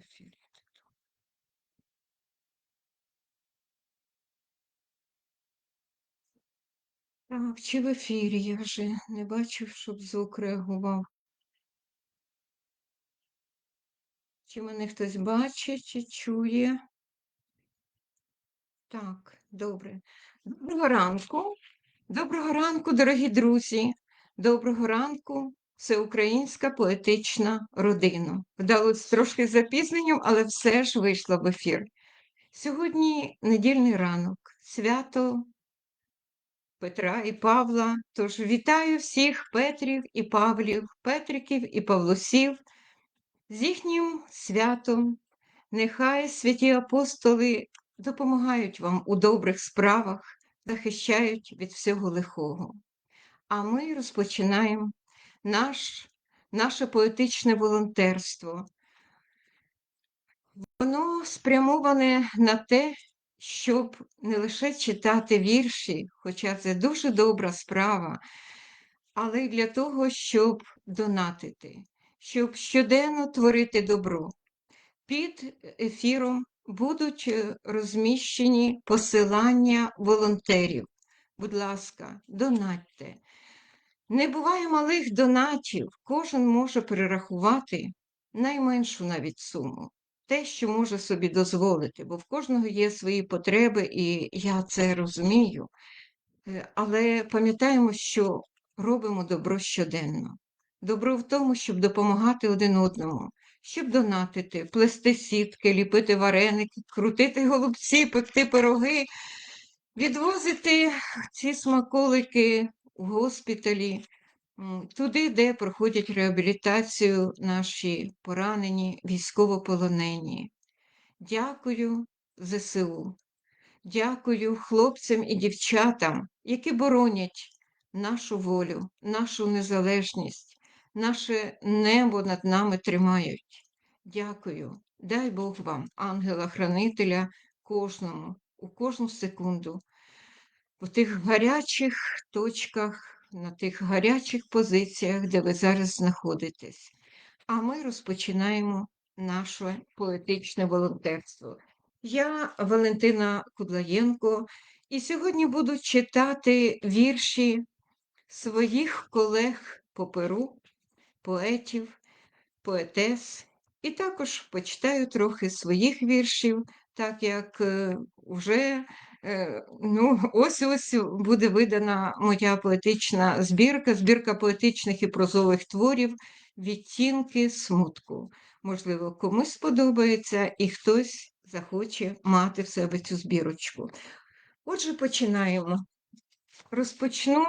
ефірі. Так, чи в ефірі я вже не бачив, щоб звук реагував. Чи мене хтось бачить, чи чує? Так, добре. Доброго ранку. Доброго ранку, дорогі друзі. Доброго ранку, всеукраїнська поетична родина. Вдалося трошки запізненням, але все ж вийшло в ефір. Сьогодні недільний ранок, свято Петра і Павла. Тож вітаю всіх Петрів і Павлів, Петриків і Павлусів з їхнім святом. Нехай святі апостоли допомагають вам у добрих справах, захищають від всього лихого. А ми розпочинаємо наш, наше поетичне волонтерство. Воно спрямоване на те, щоб не лише читати вірші, хоча це дуже добра справа, але й для того, щоб донатити, щоб щоденно творити добро. Під ефіром будуть е, розміщені посилання волонтерів. Будь ласка, донатьте. Не буває малих донатів, кожен може перерахувати найменшу навіть суму, те, що може собі дозволити, бо в кожного є свої потреби, і я це розумію. Е, але пам'ятаємо, що робимо добро щоденно. Добро в тому, щоб допомагати один одному, щоб донатити, плести сітки, ліпити вареники, крутити голубці, пекти пироги, відвозити ці смаколики в госпіталі, туди, де проходять реабілітацію наші поранені, військовополонені. Дякую ЗСУ. Дякую хлопцям і дівчатам, які боронять нашу волю, нашу незалежність, наше небо над нами тримають. Дякую, дай Бог вам, ангела-хранителя, кожному, у кожну секунду, у тих гарячих точках, на тих гарячих позиціях, де ви зараз знаходитесь. А ми розпочинаємо наше поетичне волонтерство. Я Валентина Кудлаєнко, і сьогодні буду читати вірші своїх колег по перу, поетів, поетес, і також почитаю трохи своїх віршів, так як вже е, ну, ось ось буде видана моя поетична збірка, збірка поетичних і прозових творів, відтінки смутку. Можливо, комусь сподобається і хтось захоче мати в себе цю збірочку. Отже, починаємо. Розпочну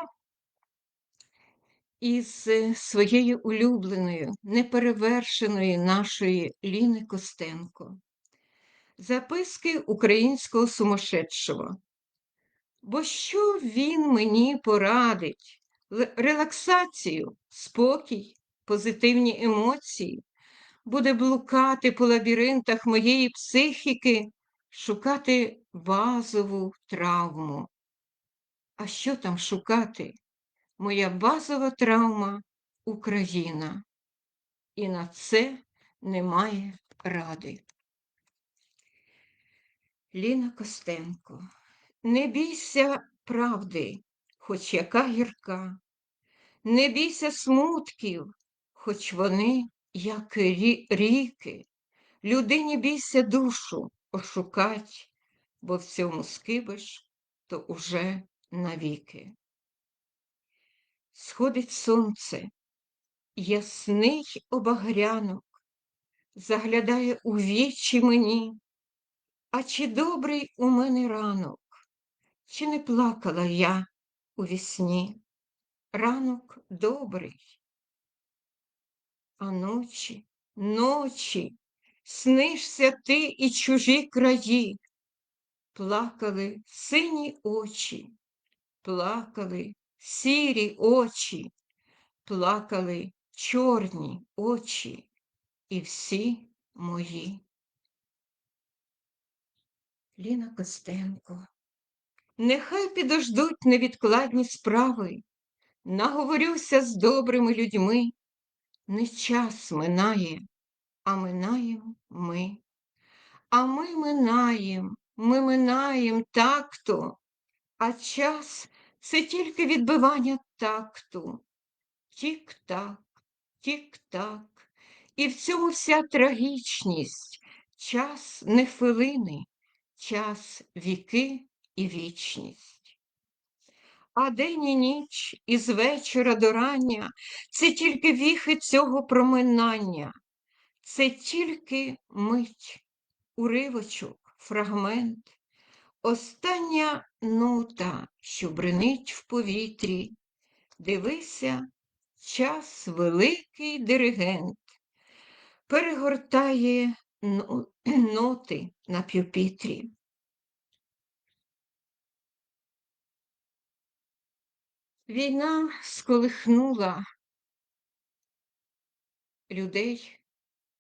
із своєї улюбленої, неперевершеної нашої Ліни Костенко. Записки українського сумасшедшого. Бо що він мені порадить? Релаксацію, спокій, позитивні емоції, буде блукати по лабіринтах моєї психіки, шукати базову травму. А що там шукати? Моя базова травма Україна. І на це немає ради. Ліна Костенко, не бійся правди, хоч яка гірка, не бійся смутків, хоч вони як ріки, людині бійся душу ошукать, бо в цьому скибиш то уже навіки. Сходить сонце, ясний обагрянок, заглядає у вічі мені, а чи добрий у мене ранок, чи не плакала я у вісні? Ранок добрий, а ночі, ночі, снишся ти і чужі краї, плакали сині очі, плакали сірі очі, плакали чорні очі. І всі мої. Ліна Костенко, нехай підождуть невідкладні справи, наговорюся з добрими людьми, не час минає, а минаєм ми. А ми минаєм, ми минаєм так-то, а час це тільки відбивання такту. Тік-так, тік-так. І в цьому вся трагічність. Час не хвилини, час віки і вічність. А день і ніч із вечора до рання це тільки віхи цього проминання, це тільки мить, уривочок, фрагмент, остання нота, що бринить в повітрі. Дивися, час великий диригент перегортає ноти на пюпітрі. Війна сколихнула людей,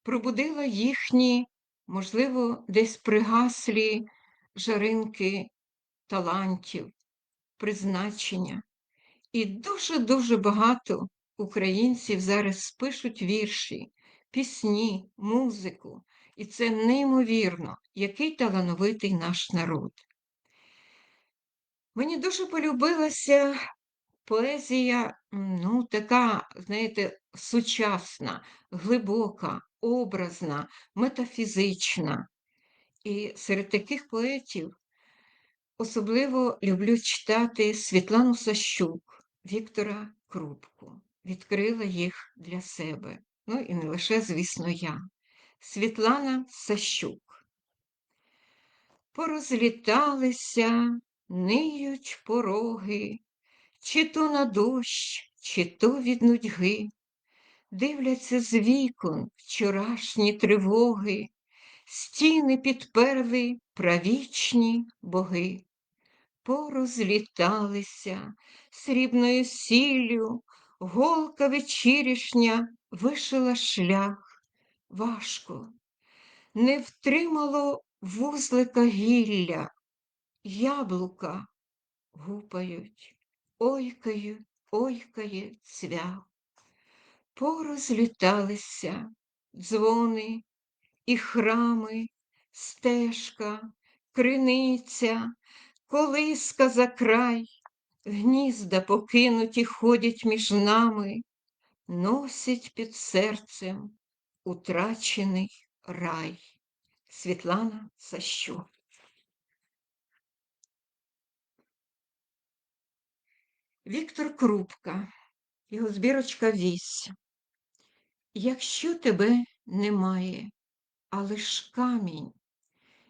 пробудила їхні, можливо, десь пригаслі жаринки талантів, призначення. І дуже-дуже багато українців зараз пишуть вірші, пісні, музику. І це неймовірно, який талановитий наш народ. Мені дуже полюбилася поезія, ну, така, знаєте, сучасна, глибока, образна, метафізична. І серед таких поетів особливо люблю читати Світлану Сащук, Віктора Крупку. Відкрила їх для себе. Ну і не лише, звісно, я. Світлана Сащук. Порозліталися, ниють пороги, чи то на дощ, чи то від нудьги, дивляться з вікон вчорашні тривоги, стіни підперли правічні боги, порозліталися срібною сіллю, голка вечірішня вишила шлях важко, не втримало вузлика гілля, яблука гупають ойкає, ойкає цвях. Порозліталися дзвони і храми, стежка, криниця, колиска за край, гнізда покинуті ходять між нами, носять під серцем утрачений рай. Світлана Сащук Віктор Крупка, його збірочка вісь. Якщо тебе немає, а лиш камінь,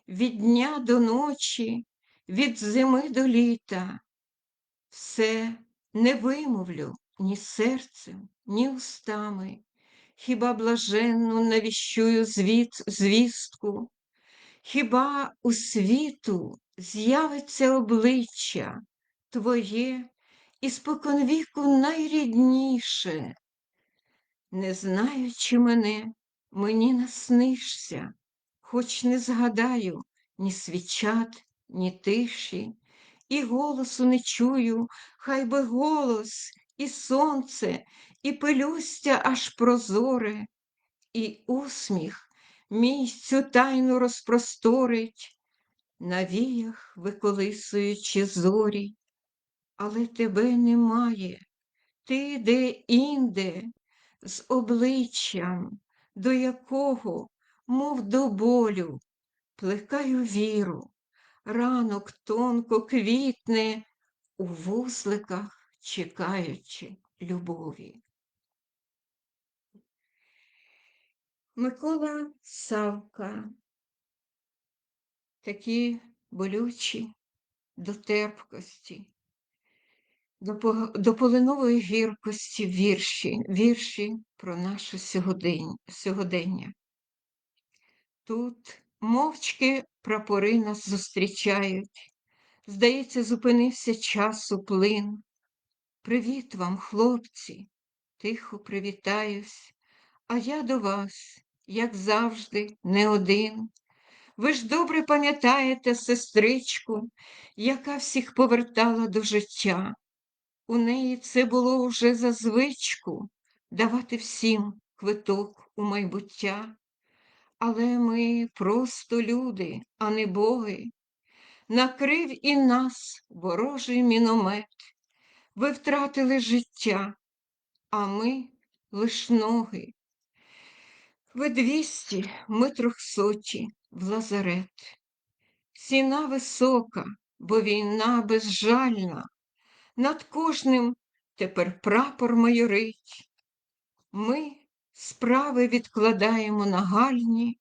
від дня до ночі, від зими до літа, все не вимовлю ні серцем, ні устами, хіба блаженну навіщую звіт, звістку, хіба у світу з'явиться обличчя Твоє і споконвіку найрідніше. Не знаючи мене, мені наснишся, хоч не згадаю ні свічат, ні тиші, і голосу не чую, хай би голос, і сонце, і пилюстя аж прозоре, і усміх мій цю тайну розпросторить, на віях виколисуючи зорі але тебе немає. Ти де інде, з обличчям, до якого, мов до болю, плекаю віру, ранок тонко квітне у вузликах, чекаючи любові. Микола Савка, такі болючі до терпкості до полинової гіркості вірші, вірші про наше сьогодення. Тут мовчки прапори нас зустрічають, здається, зупинився час у плин. Привіт вам, хлопці, тихо привітаюсь, а я до вас, як завжди, не один. Ви ж добре пам'ятаєте сестричку, яка всіх повертала до життя. У неї це було вже за звичку давати всім квиток у майбуття. але ми просто люди, а не боги. Накрив і нас ворожий міномет. Ви втратили життя, а ми лиш ноги. Ви двісті, ми трьохсоті в лазарет. Ціна висока, бо війна безжальна, над кожним тепер прапор майорить. Ми справи відкладаємо нагальні,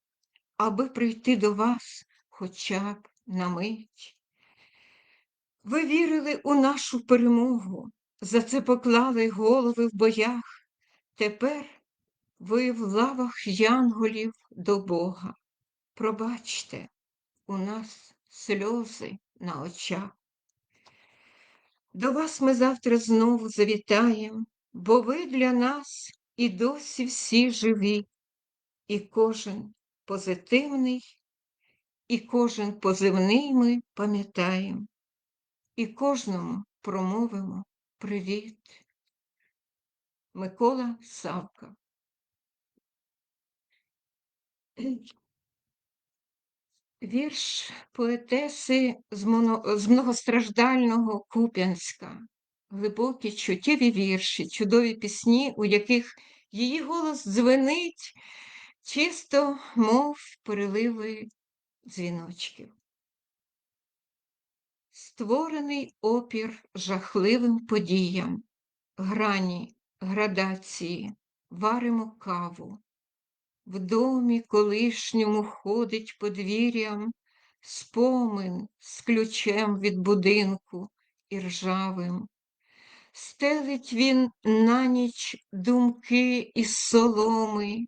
аби прийти до вас хоча б на мить. Ви вірили у нашу перемогу, за це поклали голови в боях. Тепер ви в лавах янголів до Бога. Пробачте, у нас сльози на очах. До вас ми завтра знову завітаєм, бо ви для нас і досі всі живі, і кожен позитивний, і кожен позивний ми пам'ятаємо, і кожному промовимо привіт. Микола Савка Вірш поетеси з, многостраждального Куп'янська, глибокі чуттєві вірші, чудові пісні, у яких її голос дзвенить чисто, мов переливи дзвіночків. Створений опір жахливим подіям, грані, градації, варимо каву. В домі колишньому ходить подвір'ям спомин з ключем від будинку і ржавим. Стелить він на ніч думки із соломи,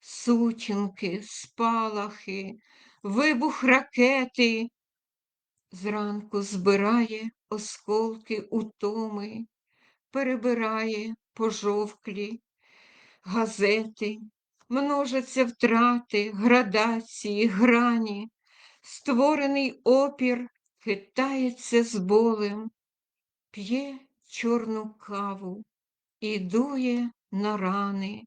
сутінки, спалахи, вибух ракети. Зранку збирає осколки утоми, перебирає пожовклі газети множаться втрати, градації, грані, створений опір хитається з болем, п'є чорну каву і дує на рани,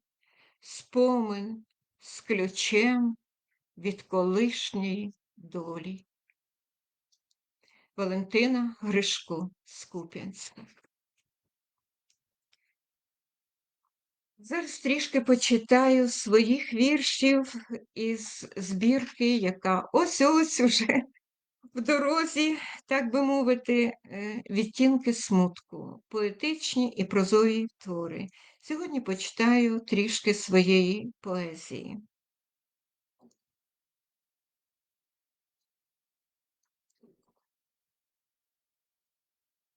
спомин з ключем від колишньої долі. Валентина Гришко Скуп'янська Зараз трішки почитаю своїх віршів із збірки, яка ось ось уже в дорозі, так би мовити, е, відтінки смутку, поетичні і прозові твори. Сьогодні почитаю трішки своєї поезії.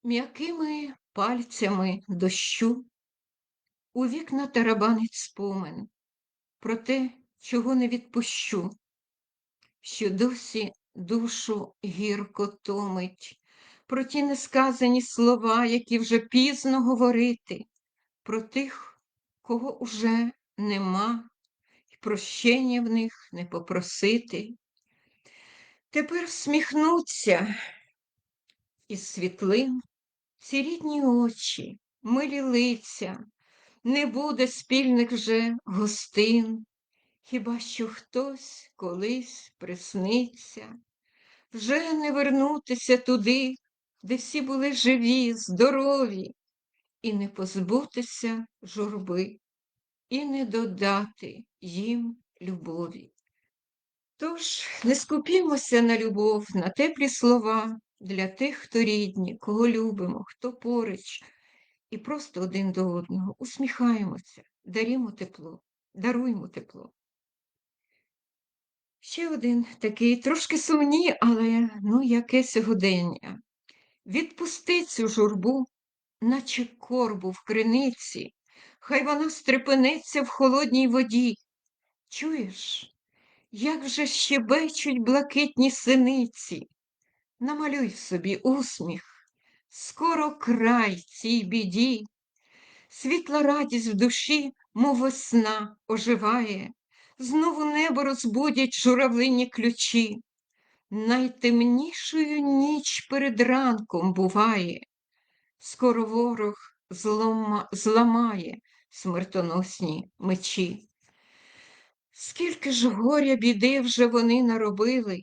М'якими пальцями дощу у вікна тарабанить спомин про те, чого не відпущу, що досі душу гірко томить, про ті несказані слова, які вже пізно говорити, про тих, кого уже нема, і прощення в них не попросити. Тепер всміхнуться із світлин ці рідні очі, милі лиця, не буде спільних вже гостин, хіба що хтось колись присниться, вже не вернутися туди, де всі були живі, здорові, і не позбутися журби, і не додати їм любові. Тож не скупімося на любов, на теплі слова для тих, хто рідні, кого любимо, хто поруч і просто один до одного усміхаємося, дарімо тепло, даруємо тепло. Ще один такий трошки сумні, але ну яке сьогодення. Відпусти цю журбу, наче корбу в криниці, хай вона стрепенеться в холодній воді. Чуєш, як вже щебечуть блакитні синиці, намалюй собі усміх. Скоро край цій біді, світла радість в душі, мов весна, оживає, знову небо розбудять журавлині ключі. Найтемнішою ніч перед ранком буває, скоро ворог злома, зламає смертоносні мечі. Скільки ж горя біди вже вони наробили,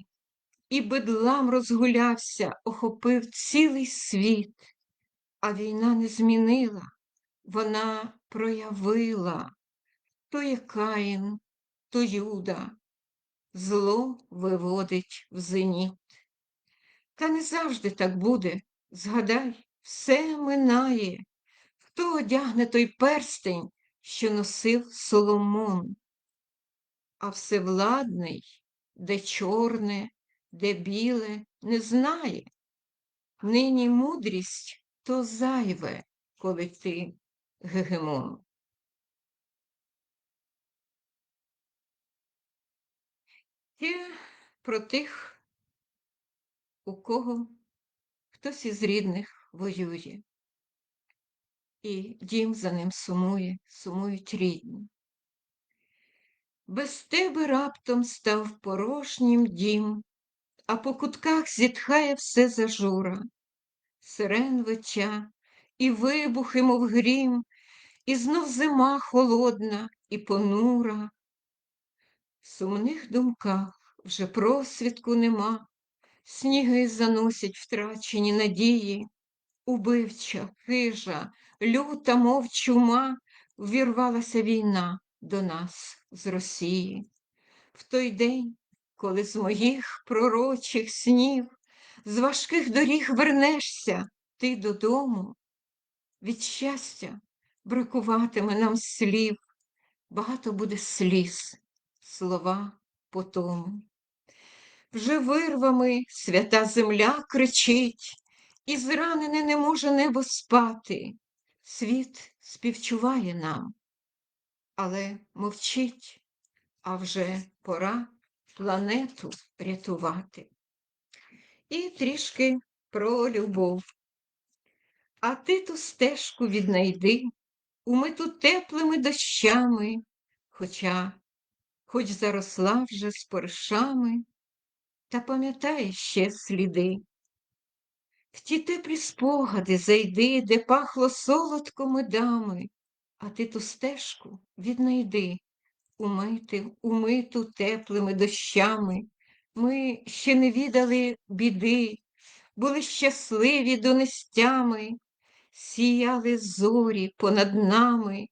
і бедлам розгулявся, охопив цілий світ, а війна не змінила, вона проявила то є Каїн, то Юда, зло виводить в зеніт. Та не завжди так буде. Згадай, все минає. Хто одягне той перстень, що носив Соломон? А всевладний, де чорне, де біле, не знає. Нині мудрість то зайве, коли ти гегемон. І про тих, у кого хтось із рідних воює, і дім за ним сумує, сумують рідні. Без тебе раптом став порожнім дім, а по кутках зітхає все зажура, сирен веча, і вибухи, мов грім, і знов зима холодна і понура. В сумних думках вже просвідку нема, сніги заносять втрачені надії, убивча, хижа, люта, мов чума, ввірвалася війна до нас з Росії. В той день, коли з моїх пророчих снів, з важких доріг вернешся ти додому, від щастя бракуватиме нам слів, багато буде сліз, слова по тому. Вже вирвами свята земля кричить, і зранене не може небо спати. Світ співчуває нам, але мовчить, а вже пора планету рятувати. І трішки про любов. А ти ту стежку віднайди, умиту теплими дощами, хоча хоч заросла вже споршами, та пам'ятай ще сліди. В ті теплі спогади зайди, де пахло солодко медами, а ти ту стежку віднайди, умити, умиту теплими дощами. Ми ще не відали біди, були щасливі донестями, сіяли зорі понад нами,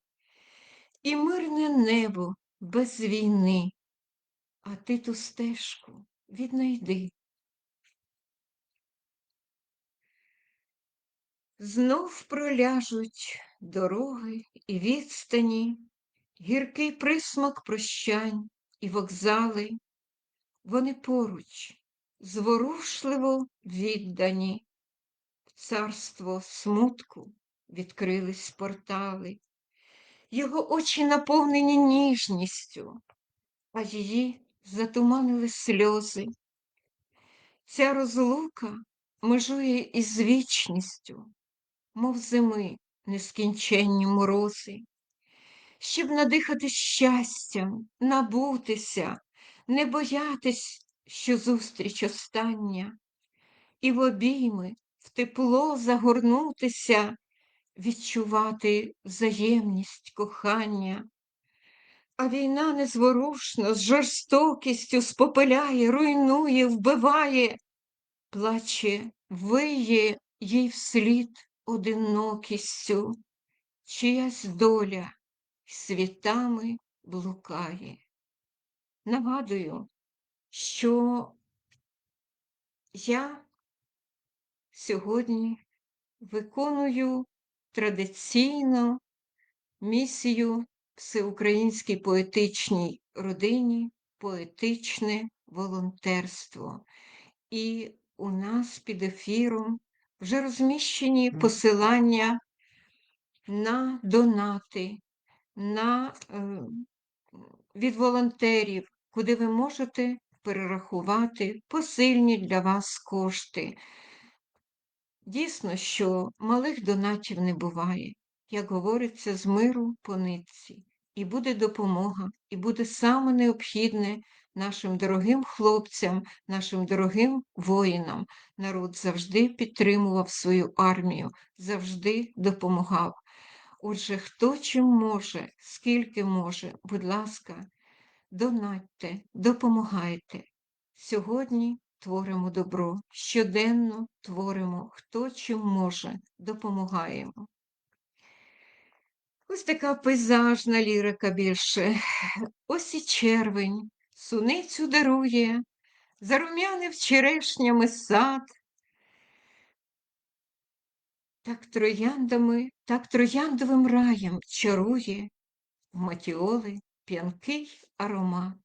і мирне небо без війни, а ти ту стежку віднайди. Знов проляжуть дороги і відстані, гіркий присмак прощань і вокзали, вони поруч, зворушливо віддані, в царство смутку відкрились портали, його очі наповнені ніжністю, а її затуманили сльози. Ця розлука межує із вічністю, мов зими нескінченні морози, щоб надихати щастям, набутися, не боятись, що зустріч остання, і в обійми, в тепло загорнутися, відчувати взаємність кохання. А війна незворушно, з жорстокістю спопиляє, руйнує, вбиває, плаче, виє їй вслід одинокістю, чиясь доля світами блукає. Нагадую, що я сьогодні виконую традиційно місію всеукраїнській поетичній родині, поетичне волонтерство. І у нас під ефіром вже розміщені посилання на донати, на е, від волонтерів, куди ви можете перерахувати посильні для вас кошти. Дійсно, що малих донатів не буває, як говориться, з миру по нитці. І буде допомога, і буде саме необхідне нашим дорогим хлопцям, нашим дорогим воїнам. Народ завжди підтримував свою армію, завжди допомагав. Отже, хто чим може, скільки може, будь ласка, донатьте, допомагайте. Сьогодні творимо добро, щоденно творимо, хто чим може, допомагаємо. Ось така пейзажна лірика більше. Ось і червень, суницю дарує, зарум'янив черешнями сад. Так трояндами, так трояндовим раєм чарує матіоли п'янкий аромат.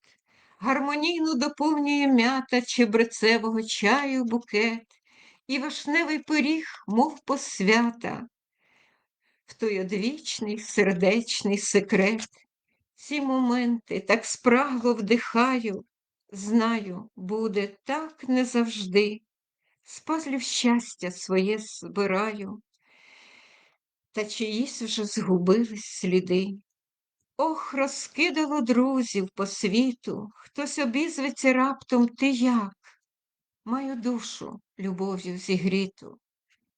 Гармонійно доповнює м'ята чебрецевого чаю букет, і вишневий пиріг, мов посвята, в той одвічний сердечний секрет. Ці моменти так спрагло вдихаю, знаю, буде так не завжди. З пазлів щастя своє збираю, та чиїсь вже згубились сліди. Ох, розкидало друзів по світу, хтось обізветься раптом ти як. Маю душу любов'ю зігріту,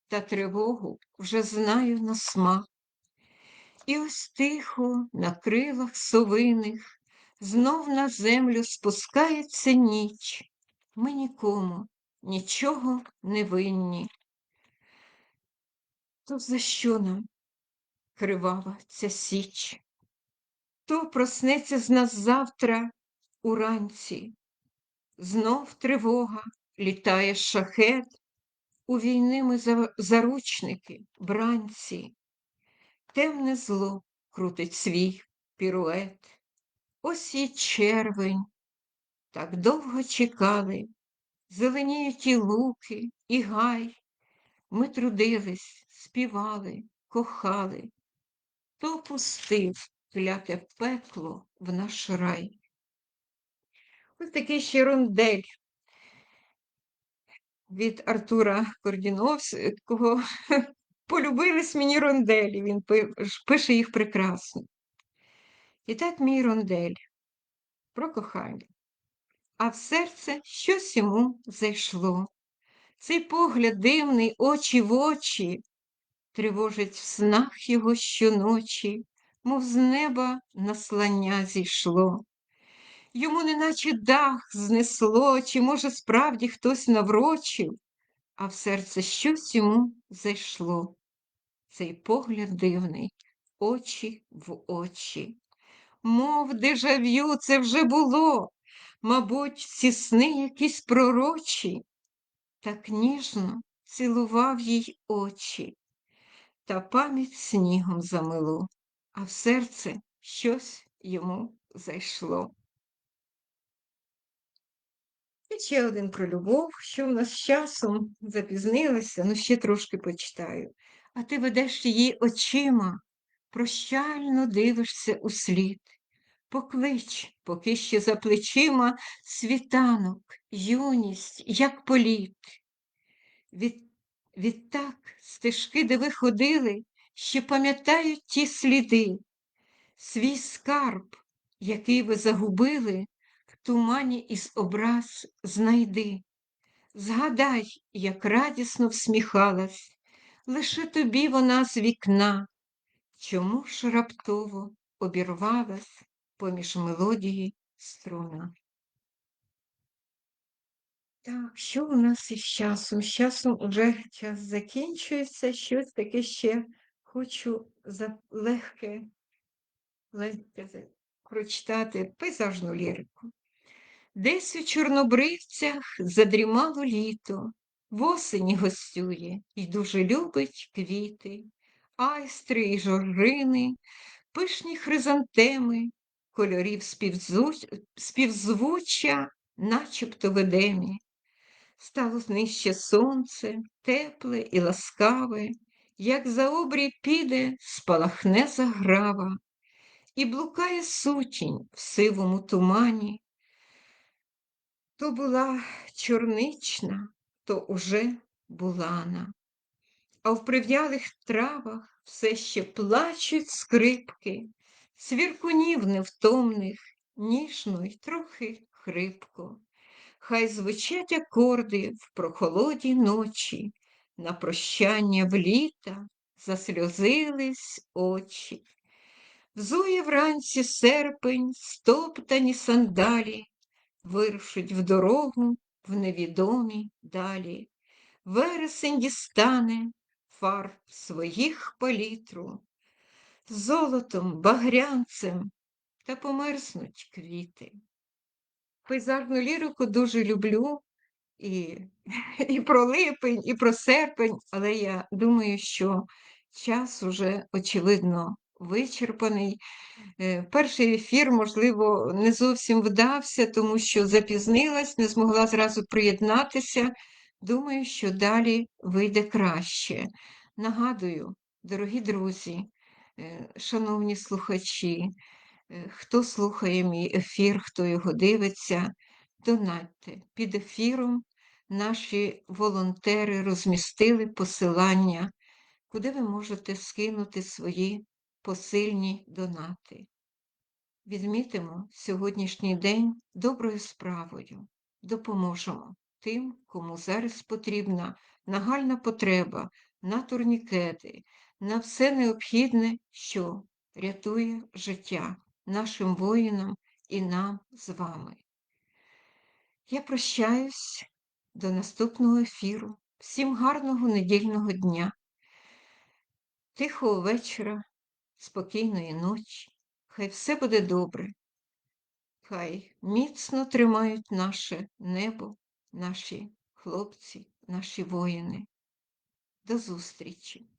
та тривогу вже знаю на смак. І ось тихо на крилах совиних знов на землю спускається ніч. Ми нікому нічого не винні. То за що нам кривава ця січ? То проснеться з нас завтра уранці, знов тривога, літає шахет, у війни ми заручники, бранці, темне зло крутить свій пірует. Ось і червень, так довго чекали, зеленіють і луки, і гай. Ми трудились, співали, кохали, то пустив кляте пекло в наш рай. Ось такий ще рондель від Артура Кордіновського. Полюбились мені ронделі, він пише їх прекрасно. І так мій рондель про кохання. А в серце щось йому зайшло. Цей погляд дивний очі в очі, тривожить в снах його щоночі, мов з неба наслання зійшло. Йому неначе дах знесло, чи, може, справді хтось наврочив, а в серце щось йому зайшло. Цей погляд дивний, очі в очі. Мов дежав'ю це вже було, мабуть, ці сни якісь пророчі, так ніжно цілував їй очі, та пам'ять снігом замило, а в серце щось йому зайшло. І ще один про любов, що в нас з часом запізнилося, ну ще трошки почитаю. А ти ведеш її очима, прощально дивишся у слід. Поклич, поки ще за плечима світанок, юність, як політ. Від, Відтак стежки, де ви ходили, ще пам'ятають ті сліди, свій скарб, який ви загубили, в тумані із образ знайди. Згадай, як радісно всміхалась, лише тобі вона з вікна, чому ж раптово обірвалась поміж мелодії струна. Так, що у нас із часом? З часом уже час закінчується, щось таке ще хочу за легке, легке прочитати пейзажну лірику. Десь у чорнобривцях задрімало літо, в осені гостює і дуже любить квіти, айстри і жоржини, пишні хризантеми, кольорів співзвуччя, начебто ведемі. Стало нижче сонце, тепле і ласкаве, як за обрій піде, спалахне заграва, і блукає сутінь в сивому тумані. То була чорнична, то уже булана, а в прив'ялих травах все ще плачуть скрипки, свіркунів невтомних, ніжно й трохи хрипко. Хай звучать акорди в прохолоді ночі, на прощання в літа засльозились очі. Взує вранці серпень, стоптані сандалі, вирушить в дорогу в невідомі далі. Вересень дістане фарб своїх палітру, золотом, багрянцем та померзнуть квіти. Пейзажну лірику дуже люблю і, і про липень, і про серпень, але я думаю, що час уже очевидно вичерпаний. Е, Перший ефір, можливо, не зовсім вдався, тому що запізнилась, не змогла зразу приєднатися. Думаю, що далі вийде краще. Нагадую, дорогі друзі, шановні слухачі, е, хто слухає мій ефір, хто його дивиться, донатьте під ефіром. Наші волонтери розмістили посилання, куди ви можете скинути свої посильні донати. Відмітимо сьогоднішній день доброю справою, допоможемо тим, кому зараз потрібна нагальна потреба на турнікети, на все необхідне, що рятує життя нашим воїнам і нам з вами. Я прощаюсь до наступного ефіру. Всім гарного недільного дня, тихого вечора, спокійної ночі. Хай все буде добре. Хай міцно тримають наше небо, наші хлопці, наші воїни. До зустрічі!